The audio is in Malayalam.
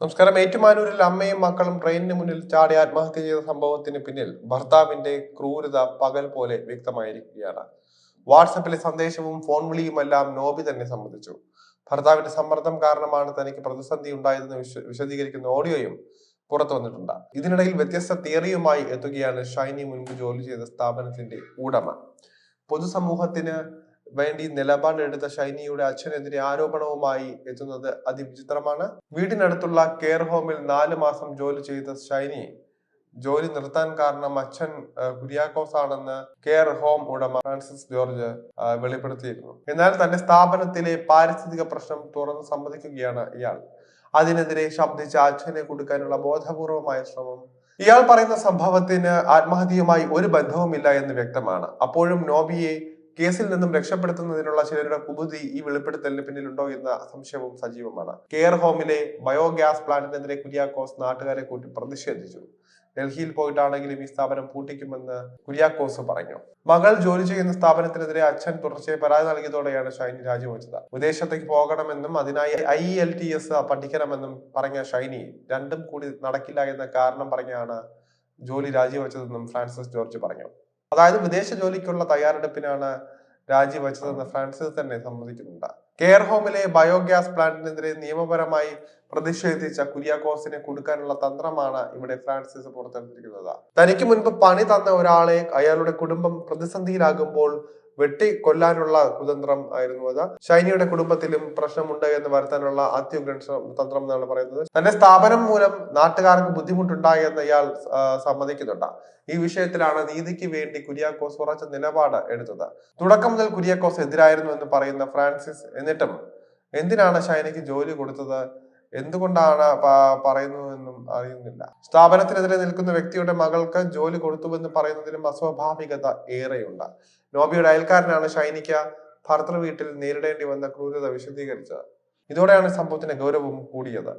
നമസ്കാരം. ഏറ്റുമാനൂരിൽ അമ്മയും മക്കളും ട്രെയിനിന് മുന്നിൽ ചാടി ആത്മഹത്യ ചെയ്ത സംഭവത്തിന് പിന്നിൽ ഭർത്താവിന്റെ ക്രൂരത പകൽ പോലെ വ്യക്തമായിരിക്കുകയാണ്. വാട്സപ്പിലെ സന്ദേശവും ഫോൺ വിളിയുമെല്ലാം നോബി തന്നെ സംബന്ധിച്ചു ഭർത്താവിന്റെ സമ്മർദ്ദം കാരണമാണ് തനിക്ക് പ്രതിസന്ധി ഉണ്ടായതെന്ന് വിശ വിശദീകരിക്കുന്ന ഓഡിയോയും പുറത്തു വന്നിട്ടുണ്ട്. ഇതിനിടയിൽ വ്യത്യസ്ത തിയറിയുമായി എത്തുകയാണ് ഷൈനി മുൻപ് ജോലി ചെയ്ത സ്ഥാപനത്തിന്റെ ഉടമ. പൊതുസമൂഹത്തിന് വേണ്ടി നിലപാടെടുത്ത ഷൈനിയുടെ അച്ഛനെതിരെ ആരോപണവുമായി എത്തുന്നത് അതിവിചിത്രമാണ്. വീടിനടുത്തുള്ള കെയർ ഹോമിൽ നാല് മാസം ജോലി ചെയ്ത ഷൈനി ജോലി നിർത്താൻ കാരണം അച്ഛൻ കുര്യാക്കോസ് ആണെന്ന് കെയർ ഹോം ഉടമ ഫ്രാൻസിസ് ജോർജ് വെളിപ്പെടുത്തിയിരുന്നു. എന്നാൽ തന്റെ സ്ഥാപനത്തിലെ പാരിസ്ഥിതിക പ്രശ്നം തുറന്ന് സമ്മതിക്കുകയാണ് ഇയാൾ. അതിനെതിരെ ശബ്ദിച്ച അച്ഛനെ കൊടുക്കാനുള്ള ബോധപൂർവമായ ശ്രമം. ഇയാൾ പറയുന്ന സംഭവത്തിന് ആത്മഹത്യയുമായി ഒരു ബന്ധവുമില്ല എന്ന് വ്യക്തമാണ്. അപ്പോഴും നോബിയെ കേസിൽ നിന്നും രക്ഷപ്പെടുത്തുന്നതിനുള്ള ചിലരുടെ കുബുതി ഈ വെളിപ്പെടുത്തലിന് പിന്നിലുണ്ടോ എന്ന സംശയവും സജീവമാണ്. കെയർ ഹോമിലെ ബയോഗ്യാസ് പ്ലാന്റിനെതിരെ കുര്യാക്കോസ് നാട്ടുകാരെ കൂട്ടി പ്രതിഷേധിച്ചു. ഡൽഹിയിൽ പോയിട്ടാണെങ്കിലും ഈ സ്ഥാപനം പൂട്ടിക്കുമെന്ന് കുര്യാക്കോസ് പറഞ്ഞു. മകൾ ജോലി ചെയ്യുന്ന സ്ഥാപനത്തിനെതിരെ അച്ഛൻ തുടർച്ചയായി പരാതി നൽകിയതോടെയാണ് ഷൈനി രാജിവെച്ചത്. വിദേശത്തേക്ക് പോകണമെന്നും അതിനായി ഐ എൽ ടി എസ് പഠിക്കണമെന്നും പറഞ്ഞ ഷൈനി രണ്ടും കൂടി നടക്കില്ല എന്ന കാരണം പറഞ്ഞാണ് ജോലി രാജിവെച്ചതെന്നും ഫ്രാൻസിസ് ജോർജ് പറഞ്ഞു. അതായത് വിദേശ ജോലിക്കുള്ള തയ്യാറെടുപ്പിനാണ് രാജിവെച്ചതെന്ന് ഫ്രാൻസിസ് തന്നെ സമ്മതിക്കുന്നുണ്ട്. കെയർ ഹോമിലെ ബയോഗ്യാസ് പ്ലാന്റിനെതിരെ നിയമപരമായി പ്രതിഷേധിച്ച കുര്യാക്കോസിനെ കൊടുക്കാനുള്ള തന്ത്രമാണ് ഇവിടെ ഫ്രാൻസിസ് പുറത്തെടുത്തിരിക്കുന്നത് തനിക്ക് മുൻപ് പണി തന്ന ഒരാളെ അയാളുടെ കുടുംബം പ്രതിസന്ധിയിലാകുമ്പോൾ വെട്ടി കൊല്ലാനുള്ള കുതന്ത്രം ആയിരുന്നു അത്. ഷൈനിയുടെ കുടുംബത്തിലും പ്രശ്നമുണ്ട് എന്ന് വരുത്താനുള്ള അത്യുഗ്രൻ തന്ത്രം എന്നാണ് പറയുന്നത്. തന്റെ സ്ഥാപനം മൂലം നാട്ടുകാർക്ക് ബുദ്ധിമുട്ടുണ്ടായി എന്ന് ഇയാൾ സമ്മതിക്കുന്നുണ്ട്. ഈ വിഷയത്തിലാണ് നീതിക്ക് വേണ്ടി കുര്യാക്കോസ് ഉറച്ച നിലപാട് എടുത്തത്. തുടക്കം മുതൽ കുര്യാക്കോസ് എതിരായിരുന്നു എന്ന് പറയുന്ന ഫ്രാൻസിസ് എന്നിട്ടും എന്തിനാണ് ഷൈനയ്ക്ക് ജോലി കൊടുത്തത് എന്തുകൊണ്ടാണ് പറയുന്നതെന്നും അറിയുന്നില്ല. സ്ഥാപനത്തിനെതിരെ നിൽക്കുന്ന വ്യക്തിയുടെ മകൾക്ക് ജോലി കൊടുത്തുവെന്ന് പറയുന്നതിലും അസ്വാഭാവികത ഏറെയുണ്ട്. നോബിയുടെ അയൽക്കാരനാണ് ഷൈനിക്ക് ഭർത്തൃ വീട്ടിൽ നേരിടേണ്ടി വന്ന ക്രൂരത വിശദീകരിച്ചത്. ഇതോടെയാണ് സംഭവത്തിന്റെ ഗൗരവം കൂടിയത്.